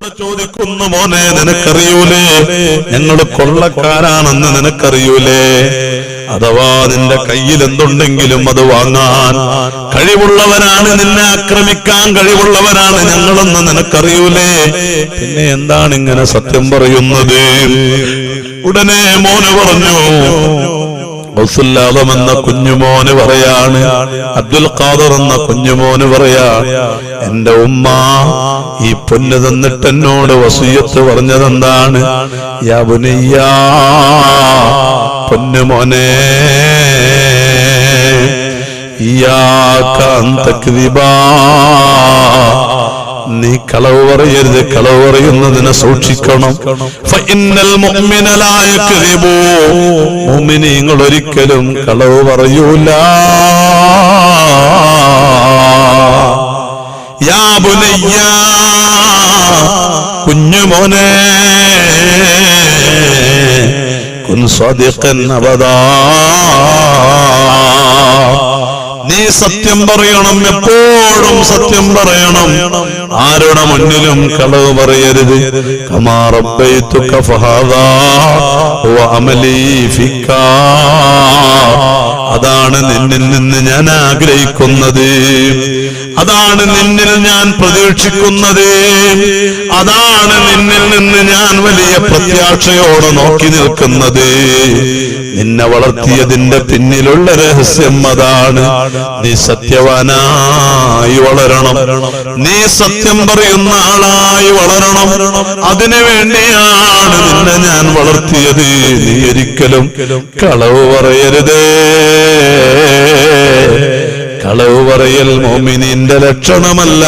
എന്നോട് ചോദിക്കുന്നു മോനെ നിനക്കറിയൂലേ? ഞങ്ങൾ കൊള്ളക്കാരാണെന്ന് നിനക്കറിയൂലേ? അഥവാ നിന്റെ കയ്യിൽ എന്തുണ്ടെങ്കിലും അത് വാങ്ങാൻ കഴിവുള്ളവരാണ് നിന്നെ ആക്രമിക്കാൻ കഴിവുള്ളവരാണ് ഞങ്ങളെന്ന് നിനക്കറിയൂലേ? പിന്നെ എന്താണ് ഇങ്ങനെ സത്യം പറയുന്നത്? ഉടനെ മോന് പറഞ്ഞു ഗൗസുല്ലാദം എന്ന കുഞ്ഞുമോന് പറയാണ്. അബ്ദുൽ ഖാദർ എന്ന കുഞ്ഞുമോന് പറയാ എന്റെ ഉമ്മ ഈ പൊന്ന് തന്നിട്ട് എന്നോട് വസൂയത്ത് പറഞ്ഞതെന്താണ്? പൊന്നുമോനെ ഇയാ കാന്തക് തക്ദിബാ നീ കളവ് പറയരുത് കളവ് പറയുന്നതിനെ സൂക്ഷിക്കണം. മുഅ്മിനീങ്ങൾ ഒരിക്കലും കളവ് പറയൂല. യാ കുഞ്ഞുമോനെ കുൻ സ്വദിഖൻ അവതാ. സത്യം പറയണം എപ്പോഴും സത്യം പറയണം. ആരുടെ മുന്നിലും കളവ് പറയരുത്. അതാണ് നിന്നിൽ നിന്ന് ഞാൻ ആഗ്രഹിക്കുന്നത്. അതാണ് നിന്നിൽ ഞാൻ പ്രതീക്ഷിക്കുന്നത്. അതാണ് നിന്നിൽ നിന്ന് ഞാൻ വലിയ പ്രത്യാശയോടെ നോക്കി നിൽക്കുന്നത്. നിന്നെ വളർത്തിയതിന്റെ പിന്നിലുള്ള രഹസ്യം അതാണ്. നീ സത്യവാനായി വളരണം. നീ സത്യം പറയുന്ന ആളായി വളരണം. അതിനു വേണ്ടിയാണ് നിന്നെ ഞാൻ വളർത്തിയത്. നീ ഒരിക്കലും കളവ് പറയരുതേ. കളവ് പറയൽ മോമിനിന്റെ ലക്ഷണമല്ല.